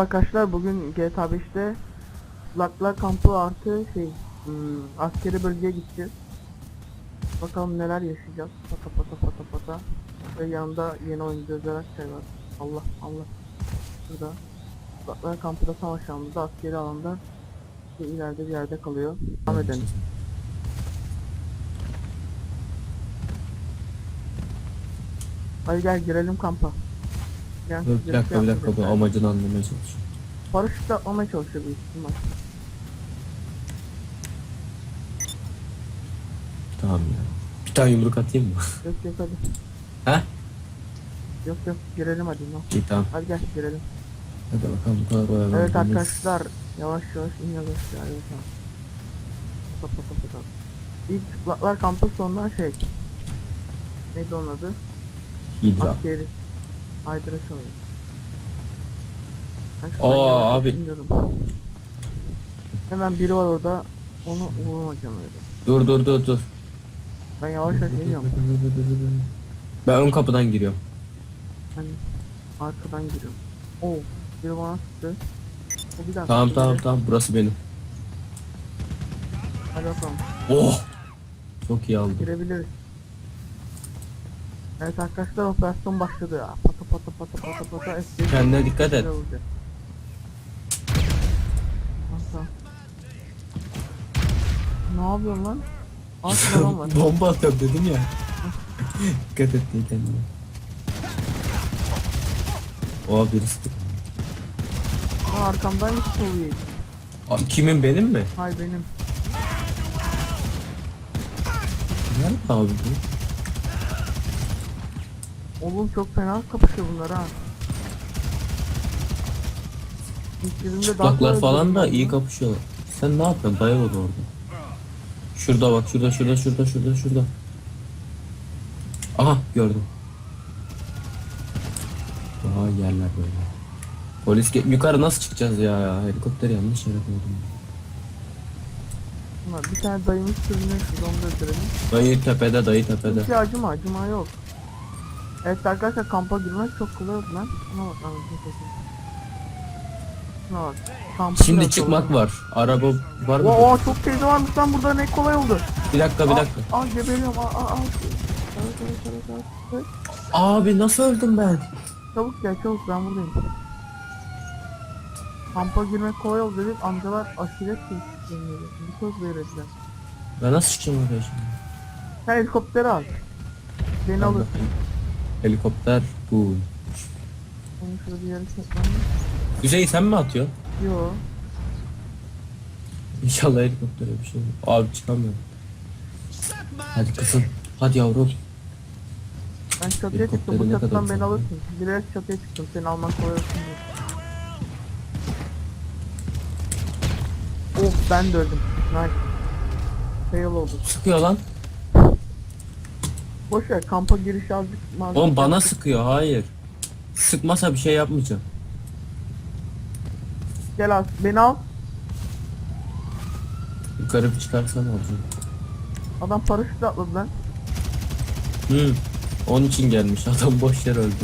Arkadaşlar bugün GTA 5'te Lakla kampı artı şey hmm, askeri bölgeye gideceğiz. Bakalım neler yaşayacağız. Pata pata pata pata. Ve yanında yeni oyuncu özel şey var. Allah Allah. Burada. Lakla kampı da savaş alanında askeri alanda şu ileride bir yerde kalıyor. Devam edelim. Hadi gel girelim kampa. Gel, Dur bir dakika bir dakika yapmayacağız. amacını anlamaya çalışıyorum. Paraşütle atlamaya çalışıyor büyük ihtimal. Tamam ya. Bir tane yumruk atayım mı? Yok yok hadi. He? Yok yok girelim hadi. No. İyi tamam. Hadi gel girelim. Hadi bakalım bu kadar kolay Evet olmaz. arkadaşlar yavaş yavaş iniyoruz aşağı. Evet tamam. Pata pata. İlk çıplaklar kampı sonra şey. Neydi onun adı? Hidra. Askeri. Ben şuradan Aa, abi. iniyorum. Hemen biri var orada. Onu vurmayacağım öyle. Dur dur dur dur. Ben yavaş yavaş iniyorum. Ben ön kapıdan giriyorum. Ben arkadan giriyorum. Oo, biri bana sıktı. O bir daha Tamam tamam tamam burası benim. Hadi bakalım. Oh! Çok iyi aldım. Girebiliriz. Evet arkadaşlar operasyon başladı. Pata pata pata pata pata. FPS Kendine dikkat et. Nasıl? Ne yapıyorsun lan? Var. Bomba atıyorum dedim ya. dikkat et diye kendine. Oha birisi. Aa, arkamdaymış soruyu. Aa, kimin benim mi? Hay benim. Nerede abi bu? Oğlum çok fena kapışıyor bunlar ha. Kolay falan da iyi kapışıyorlar. Sen ne yapıyorsun? Dayalı orada. Şurada bak şurada şurada şurada şurada şurada. Aha gördüm. Aha yerler böyle. Polis ge- yukarı nasıl çıkacağız ya? Helikopter yanlış yere koydum. Bunlar bir tane dayımız sürünüyor şurada onu da öldürelim. Dayı tepede dayı tepede. Hiç acıma acıma yok. Evet arkadaşlar kampa girmek çok kolay oldu lan. Şuna bak lan. Bak. Kampı Şimdi çıkmak var. Araba var mı? Oo çok teyze varmış lan burada ne kolay oldu. Bir dakika bir Aa, dakika. Aa geberiyorum aa aa aa. Evet, evet, evet, evet, evet. Abi nasıl öldüm ben? Çabuk gel çabuk ben buradayım. Kampa girmek kolay oldu dedik amcalar aşiret geçişleniyordu. Bir söz verirdiler. Ben nasıl çıkacağım oraya şimdi? Sen helikopteri al. Beni alır. Helikopter bu. Onu şurada bir yere çekmem. Güzey sen mi atıyorsun? Yo. İnşallah helikoptere bir şey olur. Abi çıkamıyorum. Hadi kızım. Hadi yavrum. Ben çatıya çıktım. Helikopteri Bu ne çatıdan kadar beni alırsın. Bilerek çatıya çıktım. Seni alman kolay olsun diye. Oh ben de öldüm. Nice. Fail oldu. Sıkıyor lan. Boş ver kampa giriş azıcık malzeme. Oğlum bana sıkıyor hayır. Sıkmasa bir şey yapmayacağım. Gel al. Beni al. Yukarı bir çıkarsan olacak. Adam paraşütle atladı lan. Hı. Onun için gelmiş. Adam boş yer öldü.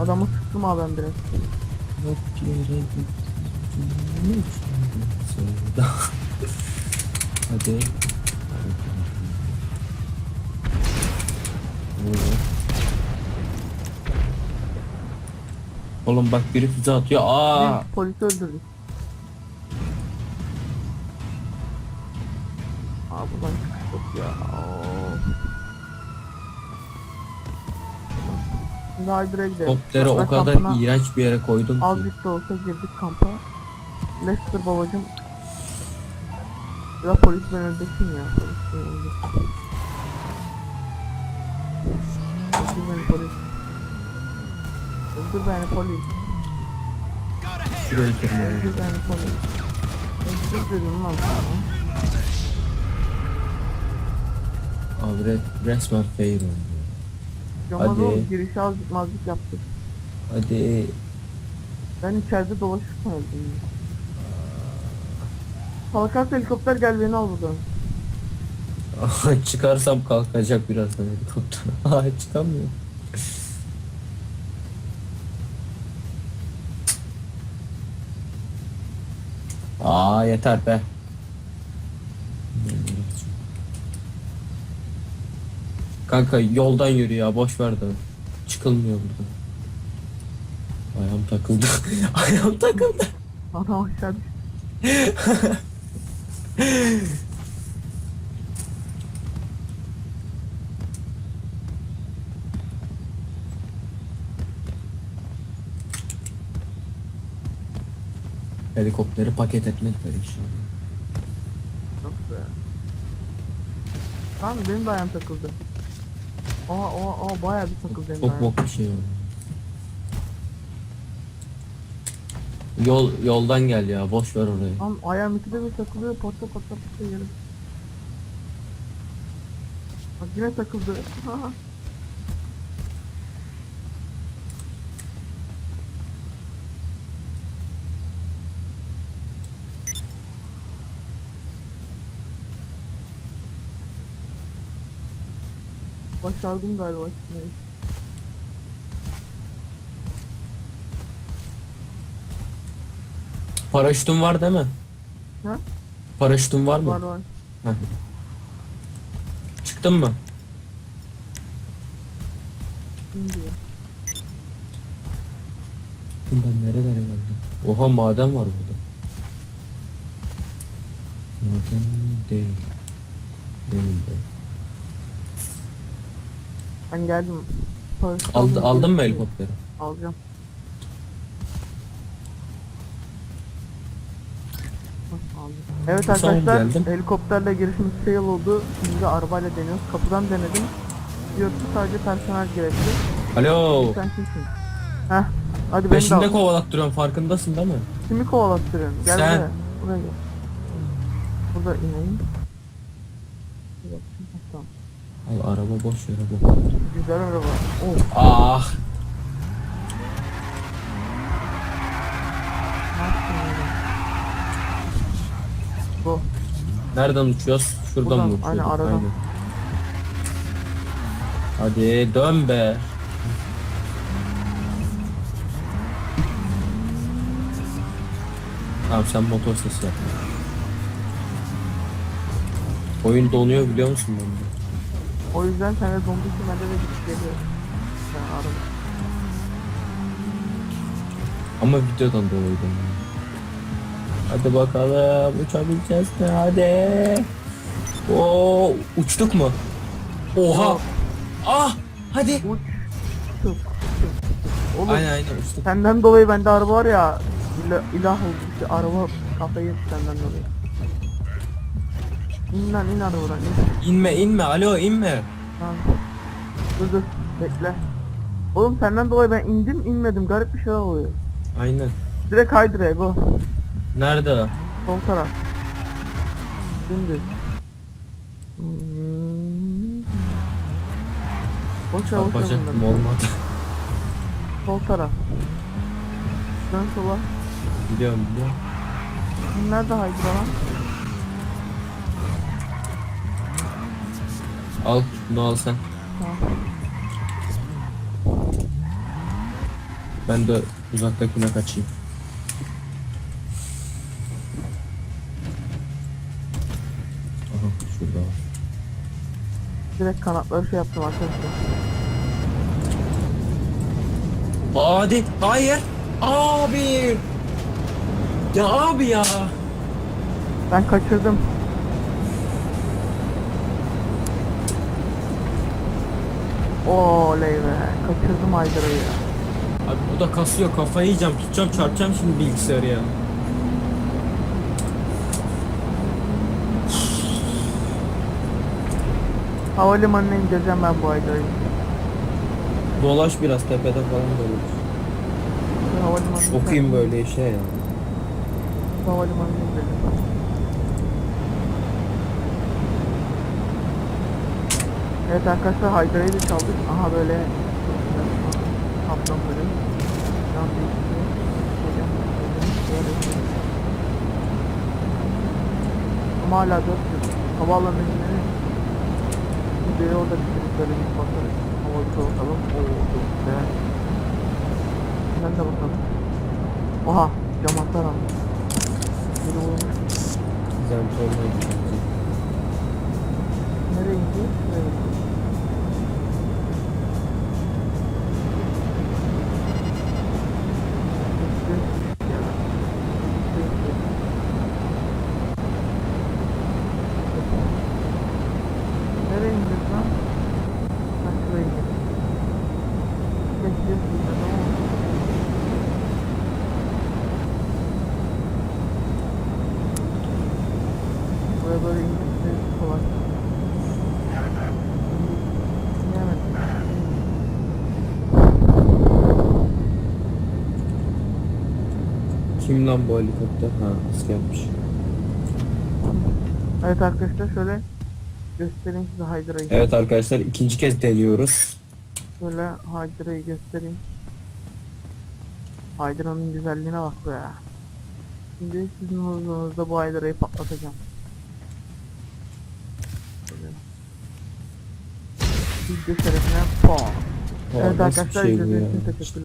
Adamı sıktım abi ben biraz. Hadi. Oğlum bak biri füze atıyor. Aa. Biz polisi öldürdük. Aa buradan çıkış yok ya. Hydra'ya gidelim. Helikopteri o kadar kampına iğrenç bir yere koydum ki. Azıcık da olsa girdik kampa. Lester babacım. Ya polis ben öndesin ya. Polis ben öndesin. Öldür beni polis. Öldür beni polis. Şurayı kırmaya. Öldür beni polis. Öldür dedim lan sana. Abi re- resmen fail oldu. Hadi. oğlum girişi azıcık mazlık yaptık. Hadi. Ben içeride dolaşırken öldüm. Kalkarsa helikopter gel beni al buradan. Çıkarsam kalkacak birazdan helikopter. Aa çıkamıyor. Aa yeter be. Kanka yoldan yürü ya boş ver de. Çıkılmıyor buradan. Ayağım takıldı. Ayağım takıldı. Ana aşağı düştü. Helikopteri paket etmediler inşallah. Yok be. Tamam benim de ayağım takıldı. Aa aa aa bayağı bir takıldı benim Çok ayağım. bok bir şey oldu. Yol yoldan gel ya boş ver orayı. Tam ayağım ikide bir takılıyor patla patla patla yerim. Bak yine takıldı. Başardım galiba çıkmayı. Paraşütün var değil mi? Ha? Paraşütün var mı? Var var. Heh. Çıktın mı? Şimdi diyor. Ben nerelere geldim? Oha maden var burada. Maden değil. Değil de. Ben geldim. Paraşüt Aldı, aldım, aldın mı geldim. helikopteri? Alacağım. Hah, aldım. Evet arkadaşlar geldim. helikopterle girişimiz fail oldu. Şimdi de arabayla deniyoruz. Kapıdan denedim. Diyor ki sadece personel gerekli. Alo. Sen kimsin? Heh. Hadi Peşinde al. kovalattırıyorum farkındasın değil mi? Kimi kovalattırıyorsun? Gel Sen. buraya. Buraya gel. Burada ineyim. Al araba boş yere bak. Güzel araba. Oh. Ah. Nereden uçuyoruz? Şuradan Buradan, mı uçuyoruz? aynen, aradan. Hadi dön be. Tamam sen motor sesi yap. Oyun donuyor biliyor musun bende? O yüzden sen de dondu ki bende de geliyor. Sen araba. Ama videodan dolayı donuyor. Hadi bakalım uçabileceğiz mi hadi. Oo uçtuk mu? Oha. Ah hadi. Uç. Oğlum Aynen aynen uçtuk. senden dolayı bende araba var ya. İla, ilah oldu işte araba kafayı yedi senden dolayı. İn lan in arabadan in. İnme inme alo inme. Tamam. Dur dur bekle. Oğlum senden dolayı ben indim inmedim garip bir şey oluyor. Aynen. Direkt haydi Rego. Nerede? Sol taraf. Hmm. Boş Çarpacaktım bunları. olmadı. Sol taraf. Dön sola. Biliyorum biliyorum. Şimdi Nerede Haydra lan? Al bunu al sen. Tamam. Ben de uzaktakine kaçayım. Aha şurada var. Direkt kanatları şey yaptım arkadaşlar. Hadi hayır. Abi. Ya abi ya. Ben kaçırdım. Oley be. Kaçırdım Haydra'yı ya. Abi bu da kasıyor kafayı yiyeceğim tutacağım çarpacağım şimdi bilgisayarı ya. Havalimanına indireceğim ben bu Haydra'yı. Dolaş biraz tepede falan. Havalimanına Okuyayım böyle işe ya. Havalimanına indireceğim. Evet arkadaşlar Haydra'yı da çaldık. Aha böyle kaplan böyle. Böyle. Ama hala 4 Havaalanı inleri. Videoyu orada böyle bir bakarız. Havada bakalım. Oo çok güzel. Sen de bakalım. Oha cam atar almış. Biri vurmuş. Zentorno Nereye gidiyor? Şuraya gidiyor. Nereye gidiyorsun lan? Ha şuraya gidiyor. Bekliyorsun sen ama. Buraya böyle indirse kolay. Kim lan bu helikopter? Ha askermiş. Evet arkadaşlar şöyle göstereyim size Hydra'yı. Evet arkadaşlar ikinci kez deniyoruz. Şöyle Hydra'yı göstereyim. Hydra'nın güzelliğine bak be. Şimdi sizin huzurunuzda bu Hydra'yı patlatacağım. Şöyle. Video şerefine. Aa, Evet arkadaşlar şey izlediğiniz için teşekkürler.